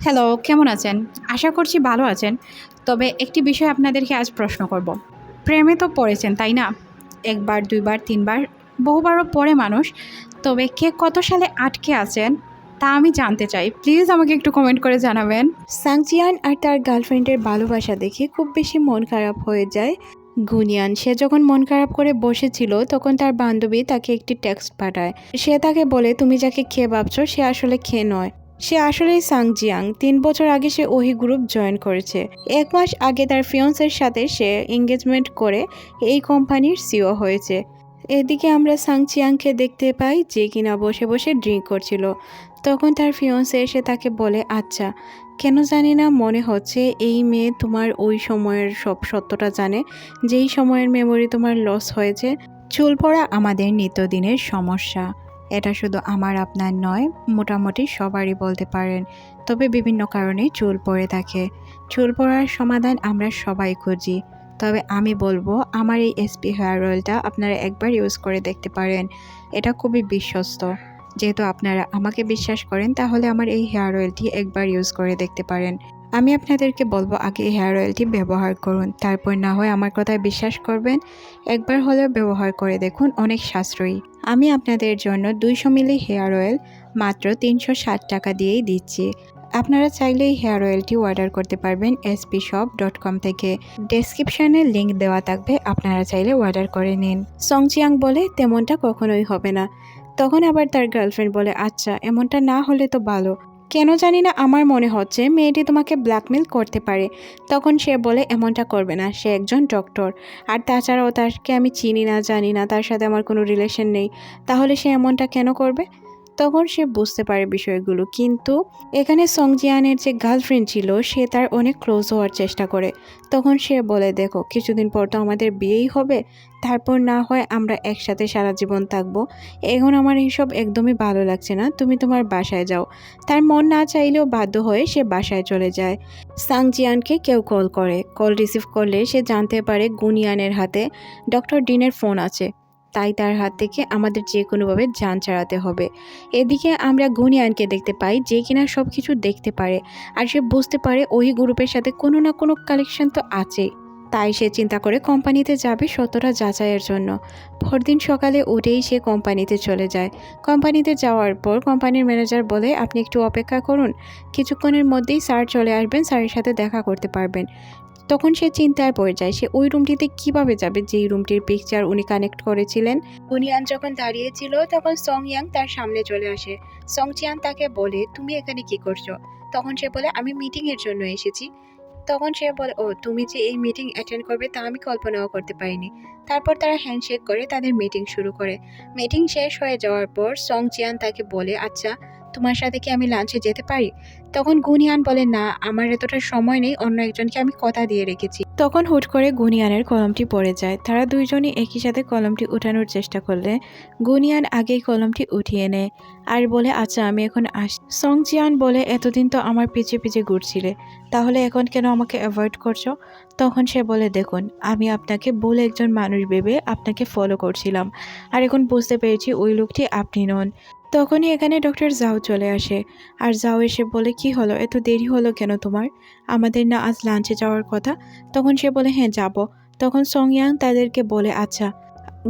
Hello কেমন আছেন? আশা করছি ভালো আছেন। তবে একটি বিষয় আপনাদেরকে আজ প্রশ্ন করব। প্রেমে তো পড়েছেন, তাই না? একবার, দুইবার, তিনবার, বহুবারও পড়ে মানুষ। তবে কে কত সালে আটকে আছেন, তা আমি জানতে চাই। প্লিজ আমাকে একটু কমেন্ট করে জানাবেন। সাংচিয়ান আর তার গার্লফ্রেন্ডের ভালোবাসা দেখে খুব বেশি মন খারাপ হয়ে যায়। গুনিয়ান, সে যখন মন খারাপ করে বসেছিল, তখন তার বান্ধবী তাকে একটি টেক্সট পাঠায়। সে তাকে বলে, তুমি যাকে খেয়ে ভাবছ, সে আসলে খেয়ে নয়। সে আসলেই সাংজিয়াং। তিন বছর আগে সে ওহি গ্রুপ জয়েন করেছে। এক মাস আগে তার ফিয়ন্সের সাথে সে এঙ্গেজমেন্ট করে এই কোম্পানির সিও হয়েছে। এদিকে আমরা সাংচিয়াংকে দেখতে পাই যে কিনা বসে বসে ড্রিঙ্ক করছিল। তখন তার ফিয়ন্সে এসে তাকে বলে আচ্ছা কেন জানি না, মনে হচ্ছে এই মেয়ে তোমার ওই সময়ের সব সত্যটা জানে। যেই সময়ের মেমোরি তোমার লস হয়েছে, চুল পড়া আমাদের নিত্যদিনের সমস্যা। এটা শুধু আমার, আপনার নয়, মোটামুটি সবারই বলতে পারেন। তবে বিভিন্ন কারণে চুল পড়ে থাকে। চুল পড়ার সমাধান আমরা সবাই খুঁজি। তবে আমি বলব, আমার এই এসপি হেয়ার অয়েলটা আপনারা একবার ইউজ করে দেখতে পারেন। এটা খুবই বিশ্বস্ত। যেহেতু আপনারা আমাকে বিশ্বাস করেন, তাহলে আমার এই হেয়ার অয়েলটি একবার ইউজ করে দেখতে পারেন। আমি আপনাদেরকে বলব আগে হেয়ার অয়েলটি ব্যবহার করুন। তারপর না হয় আমার কথায় বিশ্বাস করবেন। একবার হলেও ব্যবহার করে দেখুন, অনেক সাশ্রয়ী। আমি আপনাদের জন্য দুইশো মিলি হেয়ার অয়েল মাত্র তিনশো ষাট টাকা দিয়েই দিচ্ছি। আপনারা চাইলে এই হেয়ার অয়েলটি অর্ডার করতে পারবেন এসপি শপ ডট কম থেকে। ডেসক্রিপশানে লিঙ্ক দেওয়া থাকবে, আপনারা চাইলে অর্ডার করে নিন। সংচিয়াং বলে, তেমনটা কখনোই হবে না। তখন আবার তার গার্লফ্রেন্ড বলে আচ্ছা এমনটা না হলে তো ভালো। কেন জানি না আমার মনে হচ্ছে মেয়েটি তোমাকে ব্ল্যাকমেল করতে পারে। তখন সে বলে, এমনটা করবে না, সে একজন ডক্টর আর তাছাড়াও তাকে আমি চিনি না, জানি না, তার সাথে আমার কোনো রিলেশন নেই। তাহলে সে এমনটা কেন করবে? তখন সে বুঝতে পারে বিষয়গুলো। কিন্তু এখানে সংজিয়ানের যে গার্লফ্রেন্ড ছিল, সে তার অনেক ক্লোজ হওয়ার চেষ্টা করে। তখন সে বলে, দেখো, কিছুদিন পর তো আমাদের বিয়েই হবে। তারপর না হয় আমরা একসাথে সারা জীবন থাকব। এখন আমার এইসব একদমই ভালো লাগছে না। তুমি তোমার বাসায় যাও। তার মন না চাইলেও বাধ্য হয়ে সে বাসায় চলে যায়। সাংজিয়ানকে কেউ কল করে। কল রিসিভ করলে সে জানতে পারে গুনিয়ানের হাতে ডক্টর ডিনের ফোন আছে। তাই তার হাত থেকে আমাদের যে কোনোভাবে যান চালাতে হবে। এদিকে আমরা গুনিয়ানকে দেখতে পাই যে কিনা সব কিছু দেখতে পারে আর সে বুঝতে পারে ওই গ্রুপের সাথে কোনো না কোনো কালেকশন তো আছেই। তাই সে চিন্তা করে কোম্পানিতে যাবে সতটা যাচাইয়ের জন্য। পরদিন সকালে উঠেই সে কোম্পানিতে চলে যায়। কোম্পানিতে যাওয়ার পর কোম্পানির ম্যানেজার বলে, আপনি একটু অপেক্ষা করুন। কিছুক্ষণের মধ্যেই স্যার চলে আসবেন, স্যারের সাথে দেখা করতে পারবেন। তখন সে চিন্তায় পড়ে যায়, সে ওই রুমটিতে কীভাবে যাবে? যেই রুমটির পিকচার উনি কানেক্ট করেছিলেন। বুনিয়ান যখন দাঁড়িয়েছিল, তখন সং ইয়াং তার সামনে চলে আসে। সং চিয়ান তাকে বলে, তুমি এখানে কি করছ? তখন সে বলে, আমি মিটিংয়ের জন্য এসেছি। তখন সে বলে, ও, তুমি যে এই মিটিং অ্যাটেন্ড করবে তা আমি কল্পনাও করতে পারিনি। তারপর তারা হ্যান্ডশেক করে তাদের মিটিং শুরু করে। মিটিং শেষ হয়ে যাওয়ার পর সং চিয়ান তাকে বলে আচ্ছা তোমার সাথে কি আমি লাঞ্চে যেতে পারি? তখন গুনিয়ান বলে, না, আমার এতটা সময় নেই, অন্য একজনকে আমি কথা দিয়ে রেখেছি। তখন হুট করে গুনিয়ানের কলমটি পড়ে যায়। তারা দুইজনই একই সাথে কলমটি উঠানোর চেষ্টা করলে। গুনিয়ান আগেই কলমটি উঠিয়ে নেয় আর বলে আচ্ছা আমি এখন আস সংজিয়ান বলে, এতদিন তো আমার পিছে পিছে ঘুরছিলে, তাহলে এখন কেন আমাকে অ্যাভয়েড করছ? তখন সে বলে, দেখুন, আমি আপনাকে বলে একজন মানুষ ভেবে আপনাকে ফলো করছিলাম, আর এখন বুঝতে পেরেছি ওই লোকটি আপনি নন। তখনই এখানে ডক্টর জাও চলে আসে। আর জাও এসে বলে, কি হলো? এত দেরি হলো কেন তোমার? আমাদের না আজ লাঞ্চে যাওয়ার কথা? তখন সে বলে হ্যাঁ যাব। তখন সংয়াং তাদেরকে বলে আচ্ছা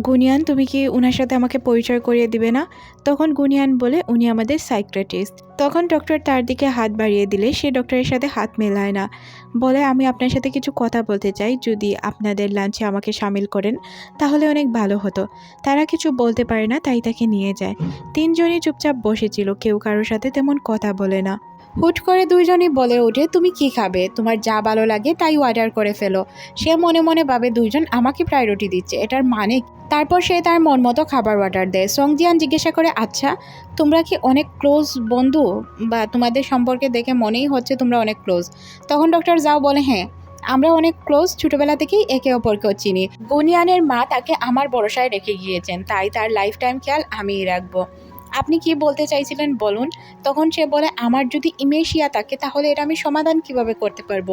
গুনিয়ান, তুমি কি উনার সাথে আমাকে পরিচয় করিয়ে দিবে না? তখন গুনিয়ান বলে, উনি আমাদের সাইক্রেটিস্ট তখন ডক্টর তার দিকে হাত বাড়িয়ে দিলে, সে ডক্টরের সাথে হাত মেলায় না। বলে, আমি আপনার সাথে কিছু কথা বলতে চাই, যদি আপনাদের লাঞ্চে আমাকে সামিল করেন, তাহলে অনেক ভালো হতো। তারা কিছু বলতে পারে না, তাই তাকে নিয়ে যায়। তিনজনই চুপচাপ বসেছিল, কেউ কারোর সাথে তেমন কথা বলে না। হুট করে দুইজনই বলে ওঠে, তুমি কি খাবে? তোমার যা ভালো লাগে তাই অর্ডার করে ফেলো। সে মনে মনে ভাবে দুইজন আমাকে প্রায়োরিটি দিচ্ছে, এটার মানে তারপর সে তার মন মতো খাবার অর্ডার দেয়। সংজিয়ান জিজ্ঞাসা করে আচ্ছা তোমরা কি অনেক ক্লোজ বন্ধু? বা তোমাদের সম্পর্কে দেখে মনেই হচ্ছে তোমরা অনেক ক্লোজ তখন ডক্টর যাও বলে হ্যাঁ আমরা অনেক ক্লোজ ছোটবেলা থেকেই একে অপরকেও চিনি। গুনিয়ানের মা তাকে আমার ভরসায় রেখে গিয়েছেন। তাই তার লাইফ টাইম খেয়াল আমিই রাখব। আপনি কি বলতে চাইছিলেন বলুন। তখন সে বলে, আমার যদি ইমেশিয়া থাকে, তাহলে এটা আমি সমাধান কীভাবে করতে পারব?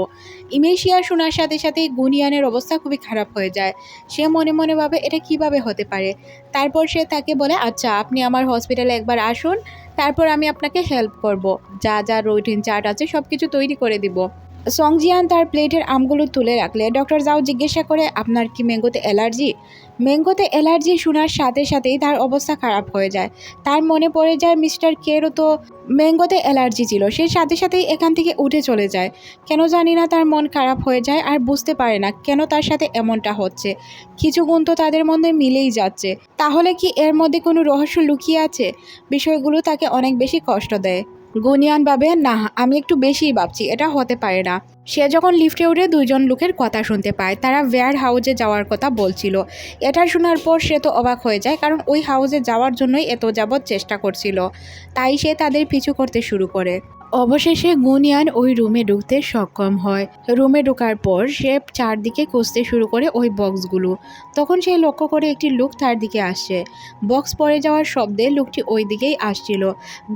ইমেশিয়া শোনার সাথে সাথে গুনিয়ানের অবস্থা খুবই খারাপ হয়ে যায়। সে মনে মনে ভাবে, এটা কীভাবে হতে পারে? তারপর সে তাকে বলে আচ্ছা আপনি আমার হসপিটালে একবার আসুন, তারপর আমি আপনাকে হেল্প করব। যা যা রুটিন চার্ট আছে সব কিছু তৈরি করে দিব। সংজিয়ান তার প্লেটের আমগুলো তুলে রাখলে ডক্টর যাও জিজ্ঞাসা করে, আপনার কি ম্যাঙ্গোতে অ্যালার্জি ম্যাঙ্গোতে অ্যালার্জি শোনার সাথে সাথেই তার অবস্থা খারাপ হয়ে যায়। তার মনে পড়ে যায়, মিস্টার কেরও তো ম্যাঙ্গোতে অ্যালার্জি ছিল, সে সাথে সাথেই এখান থেকে উঠে চলে যায়। কেন জানি না তার মন খারাপ হয়ে যায় আর বুঝতে পারে না কেন তার সাথে এমনটা হচ্ছে। কিছু গুণ তো তাদের মধ্যে মিলেই যাচ্ছে। তাহলে কি এর মধ্যে কোনো রহস্য লুকিয়ে আছে? বিষয়গুলো তাকে অনেক বেশি কষ্ট দেয়। গুনিয়ান ভাবে, না, আমি একটু বেশিই ভাবছি, এটা হতে পারে না। সে যখন লিফটে উঠে দুইজন লোকের কথা শুনতে পায়, তারা ওয়্যার হাউজে যাওয়ার কথা বলছিল। এটা শোনার পর সে তো অবাক হয়ে যায়, কারণ ওই হাউজে যাওয়ার জন্যই এত যাবৎ চেষ্টা করছিল। তাই সে তাদের পিছু করতে শুরু করে। অবশেষে গুনিয়ান ওই রুমে ঢুকতে সক্ষম হয়। রুমে ঢোকার পর সে চারদিকে খুঁজতে শুরু করে ওই বক্সগুলো। তখন সে লক্ষ্য করে একটি লোক তার দিকে আসছে বক্স পড়ে যাওয়ার শব্দে লোকটি ওই দিকেই আসছিল।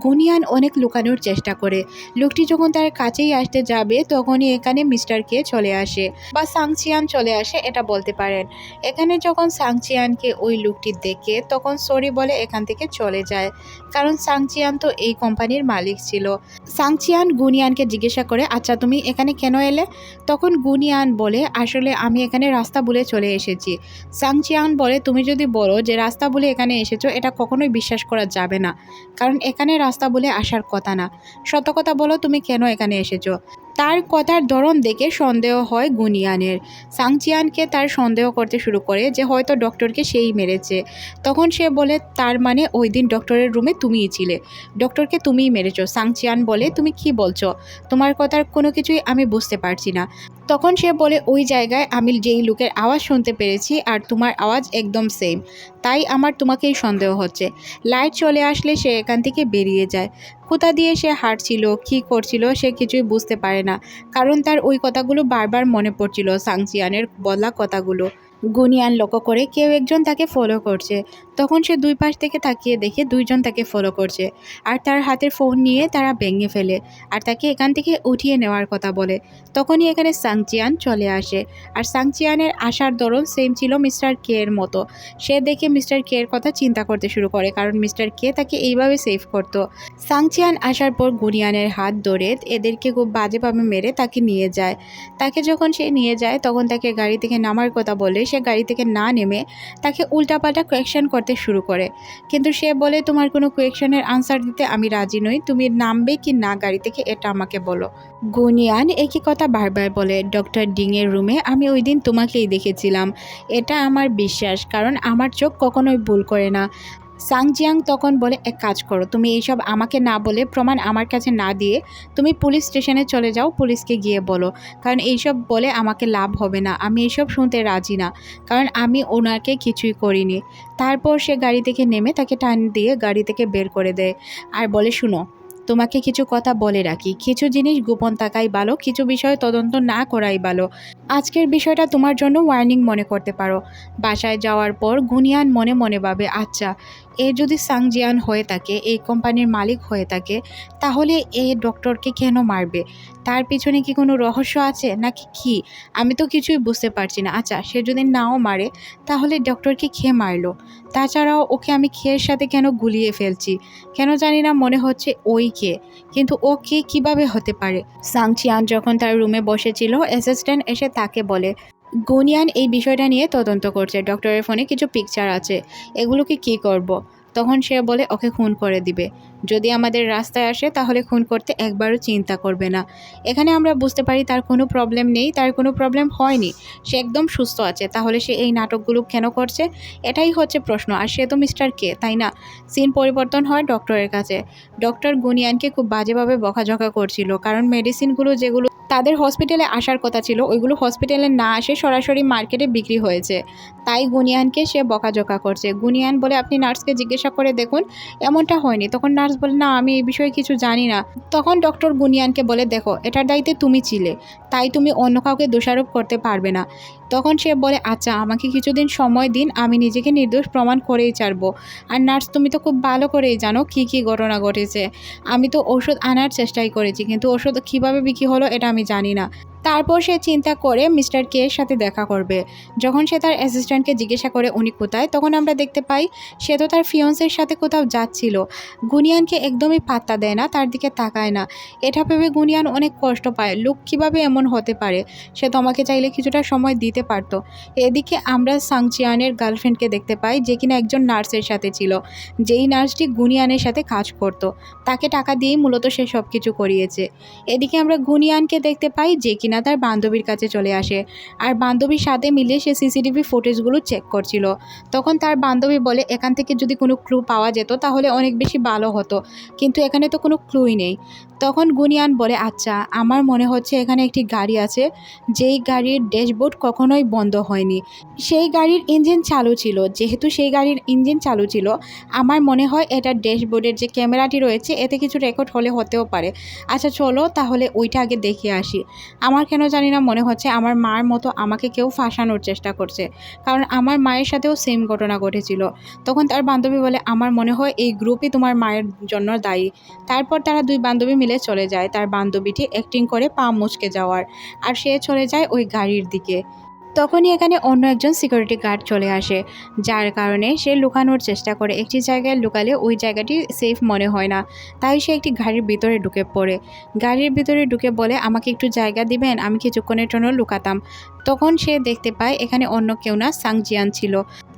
গুনিয়ান অনেক লুকানোর চেষ্টা করে। লোকটি যখন তার কাছেই আসতে যাবে, তখনই এখানে মিস্টার কে চলে আসে বা সাংচিয়ান চলে আসে এটা বলতে পারেন। এখানে যখন সাংচিয়ানকে ওই লোকটি দেখে, তখন সরি বলে এখান থেকে চলে যায়। কারণ সাংচিয়ান তো এই কোম্পানির মালিক ছিল। সাংচিয়ান গুনিয়ানকে জিজ্ঞাসা করে আচ্ছা তুমি এখানে কেন এলে? তখন গুনিয়ান বলে, আসলে আমি এখানে রাস্তা বলে চলে এসেছি। সাংচিয়ান বলে, তুমি যদি বলো যে রাস্তা বলে এখানে এসেছ, এটা কখনোই বিশ্বাস করা যাবে না। কারণ এখানে রাস্তা বলে আসার কথা না। সত কথা বলো, তুমি কেন এখানে এসেছ? তার কথার ধরন দেখে সন্দেহ হয় গুনিয়ানের। সাংচিয়ানকে তার সন্দেহ করতে শুরু করে যে হয়তো ডক্টরকে সেই মেরেছে। তখন সে বলে, তার মানে ওই দিন ডক্টরের রুমে তুমিই ছিলে। ডক্টরকে তুমিই মেরেছো। সাংচিয়ান বলে, তুমি কি বলছো? তোমার কথার কোনো কিছুই আমি বুঝতে পারছি না। তখন সে বলে, ওই জায়গায় আমি যেই লোকের আওয়াজ শুনতে পেরেছি আর তোমার আওয়াজ একদম সেম। তাই আমার তোমাকেই সন্দেহ হচ্ছে। লাইট চলে আসলে সে এখান থেকে বেরিয়ে যায়। কোথা দিয়ে সে হাঁটছিল, কি করছিল সে কিছুই বুঝতে পারে না। কারণ তার ওই কথাগুলো বারবার মনে পড়ছিল সাংচিয়ানের বলা কথাগুলো। গুনিয়ান লক্ষ্য করে কেউ একজন তাকে ফলো করছে। তখন সে দুই পাশ থেকে তাকিয়ে দেখে দুইজন তাকে ফলো করছে। আর তার হাতের ফোন নিয়ে তারা ভেঙে ফেলে আর তাকে এখান থেকে উঠিয়ে নেওয়ার কথা বলে। তখনই এখানে সাংচিয়ান চলে আসে। আর সাংচিয়ানের আসার দরুন সেম ছিল মিস্টার কে এর মতো। সে দেখে মিস্টার কে এর কথা চিন্তা করতে শুরু করে কারণ মিস্টার কে তাকে এইভাবে সেভ করতো। সাংচিয়ান আসার পর গুনিয়ানের হাত ধরে এদেরকে খুব বাজেভাবে মেরে তাকে নিয়ে যায়। তাকে যখন সে নিয়ে যায় তখন তাকে গাড়ি থেকে নামার কথা বলে সে গাড়ি থেকে না নেমে তাকে উল্টাপাল্টা কোয়েকশন করতে শুরু করে। কিন্তু সে বলে, তোমার কোনো কোয়েকশনের আনসার দিতে আমি রাজি নই। তুমি নামবে কি না গাড়ি থেকে এটা আমাকে বলো। গুনিয়ান একই কথা বারবার বলে ডক্টর ডিংয়ের রুমে আমি ওই দিন তোমাকেই দেখেছিলাম। এটা আমার বিশ্বাস, কারণ আমার চোখ কখনোই ভুল করে না। সাংজিয়াং তখন বলে, এক কাজ করো, তুমি এইসব আমাকে না বলে প্রমাণ আমার কাছে না দিয়ে তুমি পুলিশ স্টেশনে চলে যাও, পুলিশকে গিয়ে বলো। কারণ এইসব বলে আমাকে লাভ হবে না, আমি এইসব শুনতে রাজি না, কারণ আমি ওনাকে কিছুই করিনি। তারপর সে গাড়ি থেকে নেমে তাকে টান দিয়ে গাড়ি থেকে বের করে দেয়। আর বলে, শুনো, তোমাকে কিছু কথা বলে রাখি। কিছু জিনিস গোপন থাকাই ভালো, কিছু বিষয় তদন্ত না করাই ভালো। আজকের বিষয়টা তোমার জন্য ওয়ার্নিং মনে করতে পারো। বাসায় যাওয়ার পর গুনিয়ান মনে মনে ভাবে আচ্ছা এ যদি সাংজিয়ান হয়ে থাকে, এই কোম্পানির মালিক হয়ে থাকে, তাহলে এ ডক্টরকে কেন মারবে? তার পিছনে কি কোনো রহস্য আছে? নাকি কি? আমি তো কিছুই বুঝতে পারছি না। আচ্ছা সে যদি নাও মারে, তাহলে ডক্টরকে খেয়ে মারলো? তাছাড়াও ওকে আমি খেয়ের সাথে কেন গুলিয়ে ফেলছি? কেন জানি না মনে হচ্ছে ওই কে। কিন্তু ও কে কীভাবে হতে পারে? সাংচিয়ান যখন তার রুমে বসেছিল অ্যাসিস্ট্যান্ট এসে তাকে বলে গুনিয়ান এই বিষয়টা নিয়ে তদন্ত করছে ডক্টরের ফোনে কিছু পিকচার আছে এগুলোকে কি করব। তখন সে বলে, ওকে খুন করে দিবে। যদি আমাদের রাস্তায় আসে, তাহলে খুন করতে একবারও চিন্তা করবে না। এখানে আমরা বুঝতে পারি তার কোনো প্রবলেম নেই, তার কোনো প্রবলেম হয়নি। সে একদম সুস্থ আছে, তাহলে সে এই নাটকগুলো কেন করছে? এটাই হচ্ছে প্রশ্ন। আর সে তো মিস্টার কে, তাই না? সিন পরিবর্তন হয় ডক্টরের কাছে। ডক্টর গুনিয়ানকে খুব বাজেভাবে বকাঝকা করছিল, কারণ মেডিসিনগুলো যেগুলো তাদের হসপিটালে আসার কথা ছিল, ওইগুলো হসপিটালে না আসে সরাসরি মার্কেটে বিক্রি হয়েছে। তাই গুনিয়ানকে সে বকাঝকা করছে। গুনিয়ান বলে, আপনি নার্সকে জিজ্ঞাসা করে দেখুন, এমনটা হয়নি। তখন নার্স বলে, না, আমি এই বিষয়ে কিছু জানি না। তখন ডক্টর গুনিয়ানকে বলে, দেখো, এটার দায়িত্বে তুমি ছিলে, তাই তুমি অন্য কাউকে দোষারোপ করতে পারবে না। তখন সে বলে আচ্ছা আমাকে কিছুদিন সময় দিন, আমি নিজেকে নির্দোষ প্রমাণ করেই ছাড়বো। আর নার্স, তুমি তো খুব ভালো করেই জানো কী কী ঘটনা ঘটেছে। আমি তো ওষুধ আনার চেষ্টাই করেছি, কিন্তু ওষুধ কীভাবে বিক্রি হলো, এটা আমি জানি না। তারপর সে চিন্তা করে মিস্টার কে এর সাথে দেখা করবে। যখন সে তার অ্যাসিস্ট্যান্টকে জিজ্ঞাসা করে, উনি কোথায়? তখন আমরা দেখতে পাই, সে তো তার ফিয়ন্সের সাথে কোথাও যাচ্ছিল। গুনিয়ানকে একদমই পাত্তা দেয় না, তার দিকে তাকায় না। এটা ভেবে গুনিয়ান অনেক কষ্ট পায়। লোক কীভাবে এমন হতে পারে? সে তোমাকে চাইলে কিছুটা সময় দিতে পারতো। এদিকে আমরা সাংচিয়ানের গার্লফ্রেন্ডকে দেখতে পাই, যে কিনা একজন নার্সের সাথে ছিল। যেই নার্সটি গুনিয়ানের সাথে কাজ করত। তাকে টাকা দিয়েই মূলত সে সব কিছু করিয়েছে। এদিকে আমরা গুনিয়ানকে দেখতে পাই, যে কিনা তার বান্ধবীর কাছে চলে আসে। আর বান্ধবীর সাথে মিলে সে সিসিটিভি ফুটেজগুলো চেক করছিল। তখন তার বান্ধবী বলে, এখান থেকে যদি কোনো ক্লু পাওয়া যেত তাহলে অনেক বেশি ভালো হতো। কিন্তু এখানে তো কোনো ক্লুই নেই। তখন গুনিয়ান বলে আচ্ছা আমার মনে হচ্ছে এখানে একটি গাড়ি আছে। যেই গাড়ির ড্যাশবোর্ড কখনোই বন্ধ হয়নি। সেই গাড়ির ইঞ্জিন চালু ছিল। যেহেতু সেই গাড়ির ইঞ্জিন চালু ছিল, আমার মনে হয় এটা ড্যাশবোর্ডের যে ক্যামেরাটি রয়েছে, এতে কিছু রেকর্ড হলে হতেও পারে। আচ্ছা চলো তাহলে ওইটা আগে দেখে আসি। আমার কেন জানি না মনে হচ্ছে আমার মার মতো আমাকে কেউ ফাঁসানোর চেষ্টা করছে। কারণ আমার মায়ের সাথেও সেম ঘটনা ঘটেছিল। তখন তার বান্ধবী বলে, আমার মনে হয় এই গ্রুপই তোমার মায়ের জন্য দায়ী। তারপর তারা দুই বান্ধবী মিলে চলে যায়। তার বান্ধবীটি অ্যাক্টিং করে পা মুচকে যাওয়ার। আর সে চলে যায় ওই গাড়ির দিকে। তখনই এখানে অন্য একজন সিকিউরিটি গার্ড চলে আসে, যার কারণে সে লুকানোর চেষ্টা করে। একটি জায়গায় লুকালে ওই জায়গাটি সেফ মনে হয় না, তাই সে একটি গাড়ির ভিতরে ঢুকে পড়ে। গাড়ির ভিতরে ঢুকে বলে, আমাকে একটু জায়গা দিবেন, আমি কিছুক্ষণের জন্য লুকাতাম। তখন সে দেখতে পায় এখানে অন্য কেউ না, সাংজিয়ান ছিল।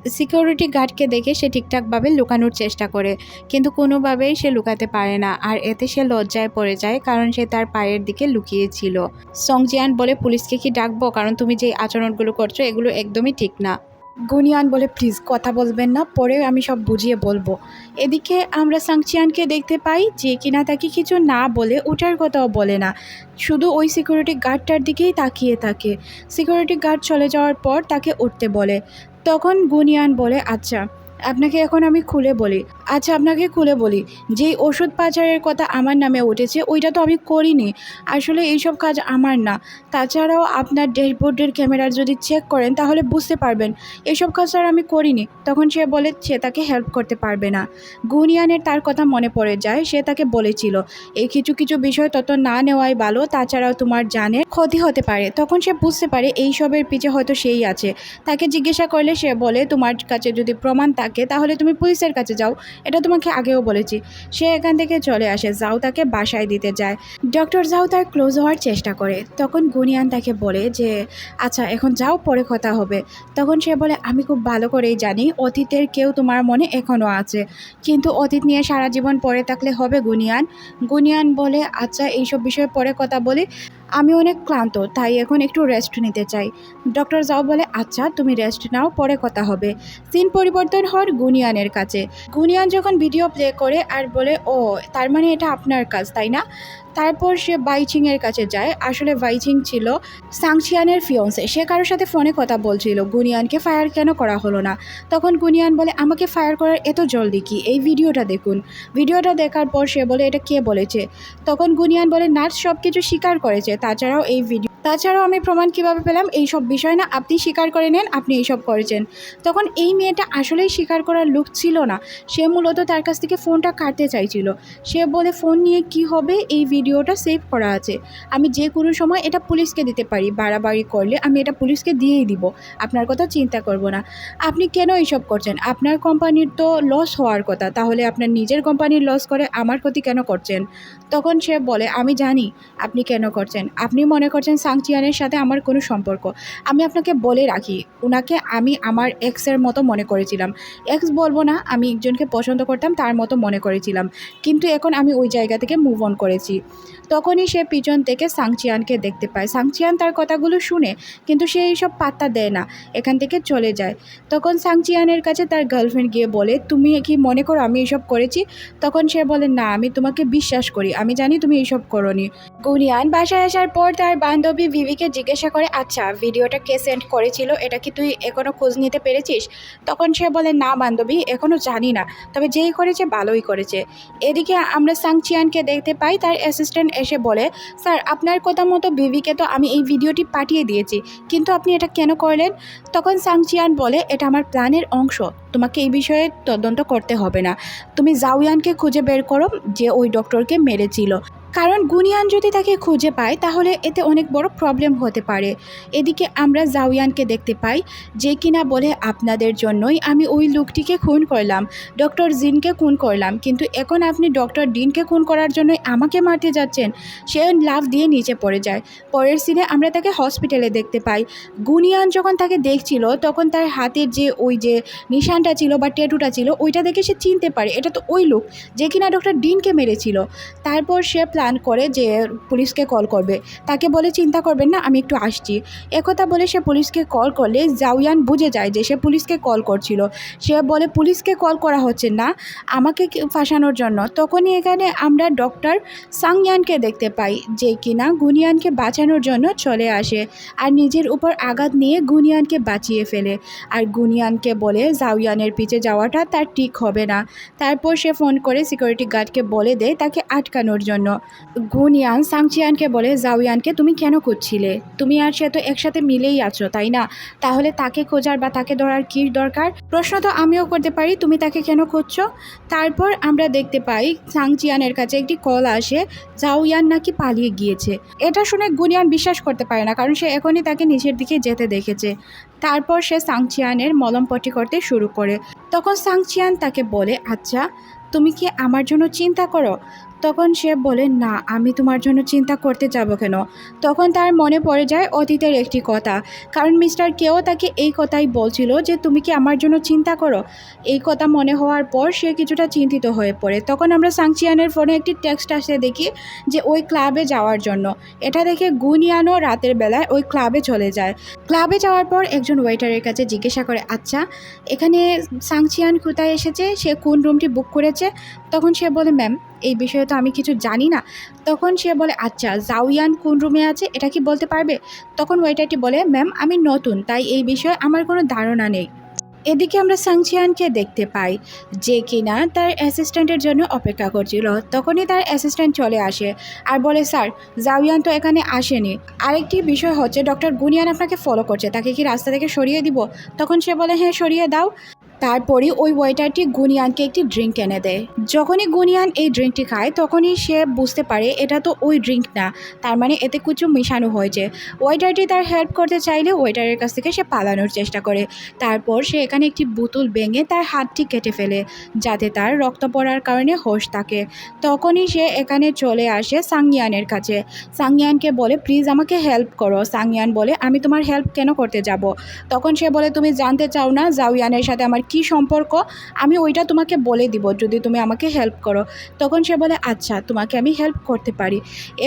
সিকিউরিটি গার্ডকে দেখে সে ঠিকঠাকভাবে লুকানোর চেষ্টা করে, কিন্তু কোনোভাবেই সে লুকাতে পারে না। আর এতে সে লজ্জায় পড়ে যায়, কারণ সে তার পায়ের দিকে লুকিয়েছিল। সংজিয়ান বলে, পুলিশকে কি ডাকবো? কারণ তুমি যে আচরণগুলো করছ, এগুলো একদমই ঠিক না। গুনিয়ান বলে, প্লিজ, কথা বলবেন না, পরে আমি সব বুঝিয়ে বলব। এদিকে আমরা সাংচিয়ানকে দেখতে পাই যে কিনা তাকে কিছু না বলে ওটার কথাও বলে না। শুধু ওই সিকিউরিটি গার্ডটার দিকেই তাকিয়ে থাকে। সিকিউরিটি গার্ড চলে যাওয়ার পর তাকে উঠতে বলে। তখন গুনিয়ান বলে আচ্ছা আপনাকে এখন আমি খুলে বলি। আচ্ছা আপনাকে খুলে বলি, যেই ওষুধ পাচারের কথা আমার নামে উঠেছে, ওইটা তো আমি করিনি। আসলে এইসব কাজ আমার না। তাছাড়াও আপনার ড্যাশবোর্ডের ক্যামেরা যদি চেক করেন, তাহলে বুঝতে পারবেন, এসব কাজ আর আমি করিনি। তখন সে বলে, সে তাকে হেল্প করতে পারবে না। গুনিয়ানের তার কথা মনে পড়ে যায়, সে তাকে বলেছিল, এই কিছু কিছু বিষয় তত না নেওয়াই ভালো, তাছাড়াও তোমার জানের ক্ষতি হতে পারে। তখন সে বুঝতে পারে এই সবের পিছে হয়তো সেই আছে। তাকে জিজ্ঞাসা করলে সে বলে, তোমার কাছে যদি প্রমাণ থাকে তাহলে তুমি পুলিশের কাছে যাও। এটা তোমাকে আগেও বলেছি। সে এখান থেকে চলে আসে। যাও তাকে বাসায় দিতে যায়। ডক্টর যাও তার ক্লোজ হওয়ার চেষ্টা করে। তখন গুনিয়ান তাকে বলে যে আচ্ছা এখন যাও, পরে কথা হবে। তখন সে বলে, আমি খুব ভালো করেই জানি, অতীতের কেউ তোমার মনে এখনও আছে। কিন্তু অতীত নিয়ে সারা জীবন পড়ে থাকলে হবে গুনিয়ান। গুনিয়ান বলে আচ্ছা এইসব বিষয়ে পরে কথা বলি। আমি অনেক ক্লান্ত, তাই এখন একটু রেস্ট নিতে চাই। ডক্টর যাও বলে আচ্ছা তুমি রেস্ট নাও, পরে কথা হবে। সিন পরিবর্তন হওয়ার গুনিয়ানের কাছে। গুনিয়ান যখন ভিডিও প্লে করে আর বলে, ও, তার মানে এটা আপনার কাজ, তাই না? তারপর সে বাইচিংয়ের কাছে যায়। আসলে বাইচিং ছিল সাংচিয়ানের ফিয়ন্সে সে কারোর সাথে ফোনে কথা বলছিল, গুনিয়ানকে ফায়ার কেন করা হলো না? তখন গুনিয়ান বলে, আমাকে ফায়ার করার এত জলদি কি? এই ভিডিওটা দেখুন। ভিডিওটা দেখার পর সে বলে, এটা কে বলেছে? তখন গুনিয়ান বলে, নার্স সব কিছু স্বীকার করেছে। তাছাড়াও এই ভিডিও তাছাড়াও আমি প্রমাণ কীভাবে পেলাম? এই সব বিষয় না, আপনি স্বীকার করে নেন, আপনি এইসব করেছেন। তখন এই মেয়েটা আসলেই স্বীকার করার লোক ছিল না। সে মূলত তার কাছ থেকে ফোনটা কাটতে চাইছিল। সে বলে ফোন নিয়ে কি হবে? এই ভিডিওটা সেভ করা আছে। আমি যে কোনো সময় এটা পুলিশকে দিতে পারি, বাড়াবাড়ি করলে আমি এটা পুলিশকে দিয়েই দিব, আপনার কথা চিন্তা করব না। আপনি কেন এইসব করছেন? আপনার কোম্পানির তো লস হওয়ার কথা, তাহলে আপনার নিজের কোম্পানির লস করে আমার ক্ষতি কেন করছেন? তখন সে বলে, আমি জানি আপনি কেন করছেন। আপনি মনে করছেন সাংচিয়ানের সাথে আমার কোনো সম্পর্ক। আমি আপনাকে বলে রাখি ওনাকে আমি আমার এক্সের মতো মনে করেছিলাম। এক্স বলব না, আমি একজনকে পছন্দ করতাম, তার মতো মনে করেছিলাম। কিন্তু এখন আমি ওই জায়গা থেকে মুভ অন করেছি। তখনই সে পিছন থেকে সাংচিয়ানকে দেখতে পায়। সাংচিয়ান তার কথাগুলো শুনে, কিন্তু সে এইসব পাত্তা দেয় না, এখান থেকে চলে যায়। তখন সাংচিয়ানের কাছে তার গার্লফ্রেন্ড গিয়ে বলে, তুমি কি মনে করো আমি এইসব করেছি? তখন সে বলে, না, আমি তোমাকে বিশ্বাস করি, আমি জানি তুমি এইসব করনি। গুনিয়ান বাসায় আসার পর তার বান্ধবী ভিভিকে জিজ্ঞাসা করে আচ্ছা ভিডিওটা কে সেন্ড করেছিল? এটা কি তুই এখনও খোঁজ নিতে পেরেছিস? তখন সে বলে, না, বান্ধবী এখনও জানি না, তবে যেই করেছে ভালোই করেছে। এদিকে আমরা সাংচিয়ানকে দেখতে পাই, তার অ্যাসিস্ট্যান্ট এসে বলে, স্যার, আপনার কথা মতো বিবিকে তো আমি এই ভিডিওটি পাঠিয়ে দিয়েছি, কিন্তু আপনি এটা কেন করলেন? তখন সাংচিয়ান বলে, এটা আমার প্ল্যানের অংশ, তোমাকে এই বিষয়ে তদন্ত করতে হবে না। তুমি জাউয়ানকে খুঁজে বের করো, যে ওই ডক্টরকে মেরেছিল। কারণ গুনিয়ান যদি তাকে খুঁজে পায়, তাহলে এতে অনেক বড় প্রবলেম হতে পারে। এদিকে আমরা জাউয়ানকে দেখতে পাই, যে কিনা বলে, আপনাদের জন্যই আমি ওই লোকটিকে খুন করলাম। ডক্টর জিনকে খুন করলাম। কিন্তু এখন আপনি ডক্টর ডিনকে খুন করার জন্যই আমাকে মারতে যাচ্ছেন। সে লাভ দিয়ে নিচে পড়ে যায়। পরের সিনে আমরা তাকে হসপিটালে দেখতে পাই। গুনিয়ান যখন তাকে দেখছিল, তখন তার হাতের যে ওই যে নিশানটা ছিল বা ট্যাটুটা ছিল, ওইটা দেখে সে চিনতে পারে, এটা তো ওই লোক, যে কিনা ডক্টর ডিনকে মেরেছিল। তারপর সে প্ল্যান করে যে পুলিশকে কল করবে। তাকে বলে, চিন্তা করবেন না, আমি একটু আসছি। একথা বলে সে পুলিশকে কল করলে জাউয়ান বুঝে যায় যে সে পুলিশকে কল করছিল। সে বলে, পুলিশকে কল করা হচ্ছে না, আমাকে ফাঁসানোর জন্য? তখনই এখানে আমরা ডক্টর সাংয়ানকে দেখতে পাই, যে কিনা গুনিয়ানকে বাঁচানোর জন্য চলে আসে আর নিজের উপর আঘাত নিয়ে গুনিয়ানকে বাঁচিয়ে ফেলে। আর গুনিয়ানকে বলে জাউয়ানের পিছে যাওয়াটা তার ঠিক হবে না। তারপর সে ফোন করে সিকিউরিটি গার্ডকে বলে দেয় তাকে আটকানোর জন্য। গুনিয়ান সাংচিয়ানকে বলে জাউয়ানকে তুমি কেন খুঁজছিলে? তুমি আর সে তো একসাথে মিলেই আছো, তাই না? তাহলে তাকে খোঁজার বা তাকে ধরার কী দরকার? প্রশ্ন তো আমিও করতে পারি, তুমি তাকে কেন খুঁজছো? তারপর আমরা দেখতে পাই, সাংচিয়ানের কাছে একটি কল আসে জাউয়ান নাকি পালিয়ে গিয়েছে? এটা শুনে গুনিয়ান বিশ্বাস করতে পারে না, কারণ সে এখনই তাকে নিচের দিকে যেতে দেখেছে। তারপর সে সাংচিয়ানের মলমপট্টি করতে শুরু করে। তখন সাংচিয়ান তাকে বলে আচ্ছা তুমি কি আমার জন্য চিন্তা করো? তখন সে বলে, না, আমি তোমার জন্য চিন্তা করতে যাব কেন? তখন তার মনে পড়ে যায় অতীতের একটি কথা। কারণ মিস্টার কেও তাকে এই কথাই বলছিল যে, তুমি কি আমার জন্য চিন্তা করো? এই কথা মনে হওয়ার পর সে কিছুটা চিন্তিত হয়ে পড়ে। তখন আমরা সাংচিয়ানের ফোনে একটি টেক্সট আসতে দেখি যে, ওই ক্লাবে যাওয়ার জন্য। এটা দেখে গুনিয়ানো রাতের বেলায় ওই ক্লাবে চলে যায়। ক্লাবে যাওয়ার পর একজন ওয়েটারের কাছে জিজ্ঞাসা করে আচ্ছা এখানে সাংচিয়ান কোথায় এসেছে? সে কোন রুমটি বুক করেছে? তখন সে বলে, ম্যাম এই বিষয়ে তো আমি কিছু জানি না। তখন সে বলে আচ্ছা জাউয়ান কোন রুমে আছে? এটা কি বলতে পারবে? তখন ওয়েটারটি বলে ম্যাম আমি নতুন, তাই এই বিষয়ে আমার কোনো ধারণা নেই। এদিকে আমরা সাংচিয়ানকে দেখতে পাই, যে কিনা তার অ্যাসিস্ট্যান্টের জন্য অপেক্ষা করছিল। তখনই তার অ্যাসিস্ট্যান্ট চলে আসে আর বলে স্যার জাউয়ান তো এখানে আসেনি। আরেকটি বিষয় হচ্ছে ডক্টর গুনিয়ান আপনাকে ফলো করছে, তাকে কি রাস্তা থেকে সরিয়ে দিব? তখন সে বলে হ্যাঁ সরিয়ে দাও। তারপরই ওই ওয়েটারটি গুনিয়ানকে একটি ড্রিঙ্ক এনে দেয়। যখনই গুনিয়ান এই ড্রিঙ্কটি খায়, তখনই সে বুঝতে পারে এটা তো ওই ড্রিঙ্ক না, তার মানে এতে কিছু মেশানো হয়েছে। ওয়েটারটি তার হেল্প করতে চাইলে ওয়েটারের কাছ থেকে সে পালানোর চেষ্টা করে। তারপর সে এখানে একটি বোতল ভেঙে তার হাতটি কেটে ফেলে, যাতে তার রক্ত পড়ার কারণে হোশ থাকে। তখনই সে এখানে চলে আসে সাংয়ানের কাছে। সাংয়ানকে বলে, প্লিজ আমাকে হেল্প করো। সাংয়ান বলে, আমি তোমার হেল্প কেন করতে যাব? তখন সে বলে, তুমি জানতে চাও না, জাউয়ানের সাথে আমার কি সম্পর্ক, আমি ওইটা তোমাকে বলে দিব, যদি তুমি আমাকে হেল্প করো। তখন সে বলে আচ্ছা তোমাকে আমি হেল্প করতে পারি।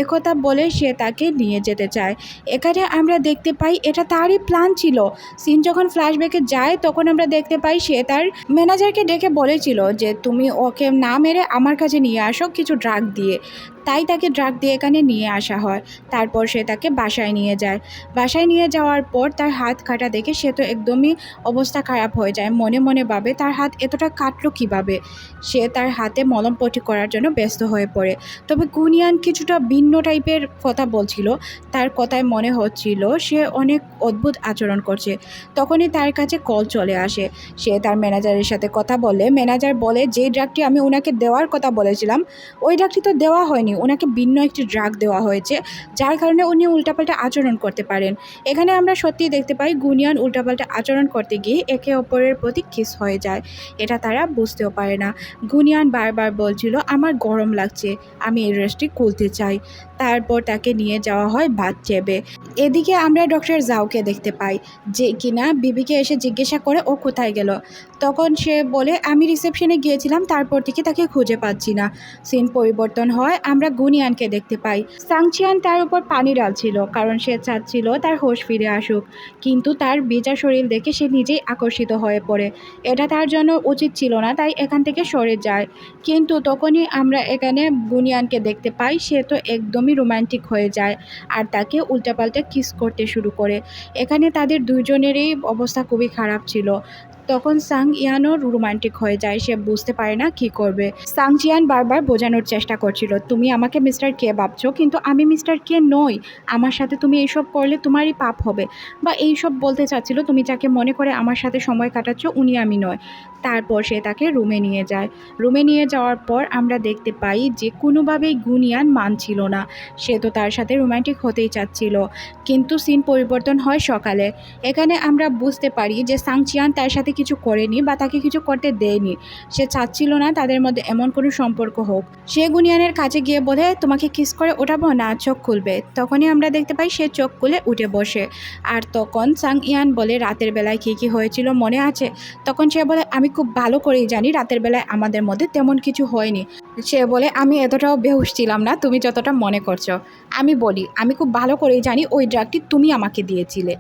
একথা বলে সে তাকে নিয়ে যেতে চায়। এখানে আমরা দেখতে পাই, এটা তারই প্ল্যান ছিল। সিন যখন ফ্ল্যাশব্যাকে যায়, তখন আমরা দেখতে পাই সে তার ম্যানেজারকে ডেকে বলেছিল যে, তুমি ওকে না মেরে আমার কাছে নিয়ে আসো কিছু ড্রাগ দিয়ে। তাই তাকে ড্রাগ দিয়ে এখানে নিয়ে আসা হয়। তারপর সে তাকে বাসায় নিয়ে যায়। বাসায় নিয়ে যাওয়ার পর তার হাত কাটা দেখে সে তো একদমই অবস্থা খারাপ হয়ে যায়। মনে মনে ভাবে, তার হাত এতটা কাটলো কীভাবে? সে তার হাতে মলমপটি করার জন্য ব্যস্ত হয়ে পড়ে। তবে গুনিয়ান কিছুটা ভিন্ন টাইপের কথা বলছিল। তার কথায় মনে হচ্ছিল, সে অনেক অদ্ভুত আচরণ করছে। তখনই তার কাছে কল চলে আসে। সে তার ম্যানেজারের সাথে কথা বলে। ম্যানেজার বলে যে ড্রাগটি আমি ওনাকে দেওয়ার কথা বলেছিলাম, ওই ড্রাগটি তো দেওয়া হয়নি। ওনাকে ভিন্ন একটি ড্রাগ দেওয়া হয়েছে, যার কারণে উনি উল্টাপাল্টা আচরণ করতে পারেন। এখানে আমরা সত্যিই দেখতে পাই গুনিয়ান উল্টাপাল্টা আচরণ করতে গিয়ে একে অপরের প্রতি কিস হয়ে যায়। এটা তারা বুঝতেও পারে না। গুনিয়ান বারবার বলছিল, আমার গরম লাগছে, আমি এই ড্রেসটি খুলতে চাই। তারপর তাকে নিয়ে যাওয়া হয় বাদ চেবে এদিকে আমরা ডক্টর জাওকে দেখতে পাই, যে কিনা বিবিকে এসে জিজ্ঞাসা করে, ও কোথায় গেল? তখন সে বলে, আমি রিসেপশনে গিয়েছিলাম, তারপর থেকে তাকে খুঁজে পাচ্ছি না। সিন পরিবর্তন হয়, আমরা গুনিয়ানকে দেখতে পাই। সাংচিয়ান তার উপর পানি ঢালছিল, কারণ সে চাচ্ছিল তার হোশ ফিরে আসুক। কিন্তু তার বেজা শরীর দেখে সে নিজেই আকর্ষিত হয়ে পড়ে। এটা তার জন্য উচিত ছিল না, তাই এখান থেকে সরে যায়। কিন্তু তখনই আমরা এখানে গুনিয়ানকে দেখতে পাই, সে তো একদমই রোমান্টিক হয়ে যায় আর তাকে উল্টাপাল্টা কিস করতে শুরু করে। এখানে তাদের দুজনেরই অবস্থা খুবই খারাপ ছিল। তখন সাং ইয়ানও রোমান্টিক হয়ে যায়, সে বুঝতে পারে না কি করবে। সাং জিয়ান বারবার বোঝানোর চেষ্টা করছিল, তুমি আমাকে মিস্টার কে ভাবছ? কিন্তু আমি মিস্টার কে নই। আমার সাথে তুমি এইসব করলে তোমারই পাপ হবে। বা এইসব বলতে চাচ্ছিল, তুমি যাকে মনে করে আমার সাথে সময় কাটাচ্ছ, উনি আমি নয় তারপর সে তাকে রুমে নিয়ে যায়। রুমে নিয়ে যাওয়ার পর আমরা দেখতে পাই যে কোনোভাবেই গুনিয়ান মানছিল না। সে তো তার সাথে রোমান্টিক হতেই চাচ্ছিল, কিন্তু সিন পরিবর্তন হয় সকালে। এখানে আমরা বুঝতে পারি যে সাংচিয়ান তার সাথে কিছু করেনি বা তাকে কিছু করতে দেয়নি। সে চাচ্ছিল না তাদের মধ্যে এমন কোনো সম্পর্ক হোক। সে গুনিয়ানের কাছে গিয়ে বলে, তোমাকে কিস করে ওঠাবো না, চোখ খুলবে। তখনই আমরা দেখতে পাই সে চোখ খুলে উঠে বসে। আর তখন সাং ইয়ান বলে, রাতের বেলায় কী কী হয়েছিল মনে আছে? তখন সে বলে, আমি খুব ভালো করেই জানি রাতের বেলায় আমাদের মধ্যে তেমন কিছু হয়নি। সে বলে, আমি এতটাও বেহুশ ছিলাম না, তুমি যতটা মনে করছ। আমি বলি, আমি খুব ভালো করেই জানি ওই ড্রাগটি তুমি আমাকে দিয়েছিলে।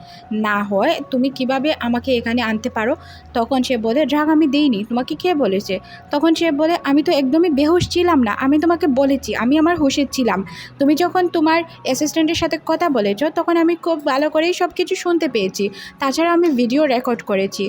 না হয় তুমি কীভাবে আমাকে এখানে আনতে পারো তখন সে বলে ড্রাগ আমি দিইনি, তোমাকে কে বলেছে? তখন সে বলে, আমি তো একদমই বেহুশ ছিলাম না, আমি তোমাকে বলেছি, আমি আমার হুশের ছিলাম। তুমি যখন তোমার অ্যাসিস্ট্যান্টের সাথে কথা বলেছ, তখন আমি খুব ভালো করেই সব কিছু শুনতে পেয়েছি। তাছাড়া আমি ভিডিও রেকর্ড করেছি।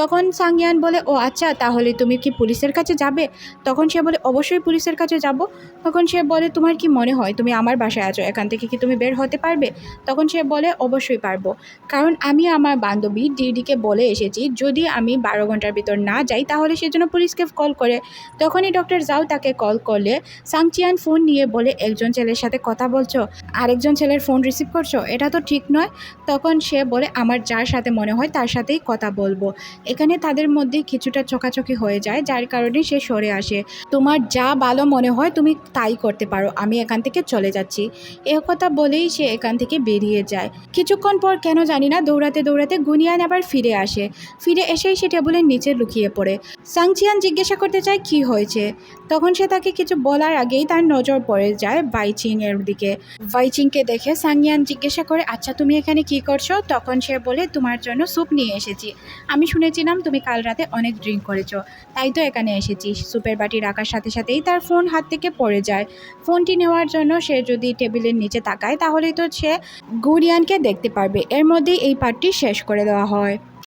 তখন সাংয়ান বলে, ও আচ্ছা তাহলে তুমি কি পুলিশের কাছে যাবে? তখন সে বলে, অবশ্যই পুলিশের কাছে যাব। তখন সে বলে, তোমার কি মনে হয়, তুমি আমার বাসায় আছো, এখান থেকে কি তুমি বের হতে পারবে? তখন সে বলে, অবশ্যই পারব। কারণ আমি আমার বান্ধবী ডিডিকে বলে এসেছি, যদি আমি বারো ঘণ্টার ভিতর না যাই, তাহলে সে জন্য পুলিশকে কল করে। তখনই ডক্টর জাও তাকে কল করলে সাংচিয়ান ফোন নিয়ে বলে, একজন ছেলের সাথে কথা বলছো? আরেকজন ছেলের ফোন রিসিভ করছ? এটা তো ঠিক নয়। তখন সে বলে, আমার যার সাথে মনে হয় তার সাথেই কথা বলব। এখানে তাদের মধ্যে কিছুটা চোখাচোখি হয়ে যায়, যার কারণে সে সরে আসে। তোমার যা ভালো মনে হয় তুমি তাই করতে পারো, আমি এখান থেকে চলে যাচ্ছি। এ কথা বলেই সে এখান থেকে বেরিয়ে যায়। কিছুক্ষণ পর কেন জানি না, দৌড়াতে দৌড়াতে গুনিয়ান আবার ফিরে আসে। ফিরে এসেই সে টেবিলের নিচে লুকিয়ে পড়ে। সাংচিয়ান জিজ্ঞাসা করতে চায়, কি হয়েছে? তখন সে তাকে কিছু বলার আগেই তার নজর পড়ে যায় বাইচিং এর দিকে। বাইচিংকে দেখে সাংয়ান জিজ্ঞাসা করে আচ্ছা তুমি এখানে কি করছ? তখন সে বলে, তোমার জন্য স্যুপ নিয়ে এসেছি। আমি শুনেছিলাম তুমি কাল রাতে অনেক ড্রিঙ্ক করেছ। তাই তো এখানে এসেছি। স্যুপের বাটি রাখার সাথে সাথেই তার ফোন হাত থেকে পড়ে যায়। ফোনটি নেওয়ার জন্য সে যদি টেবিলের নিচে তাকায়, তাহলেই তো সে গুরিয়ানকে দেখতে পারবে। এর মধ্যেই এই পার্টটি শেষ করে দেওয়া হয়।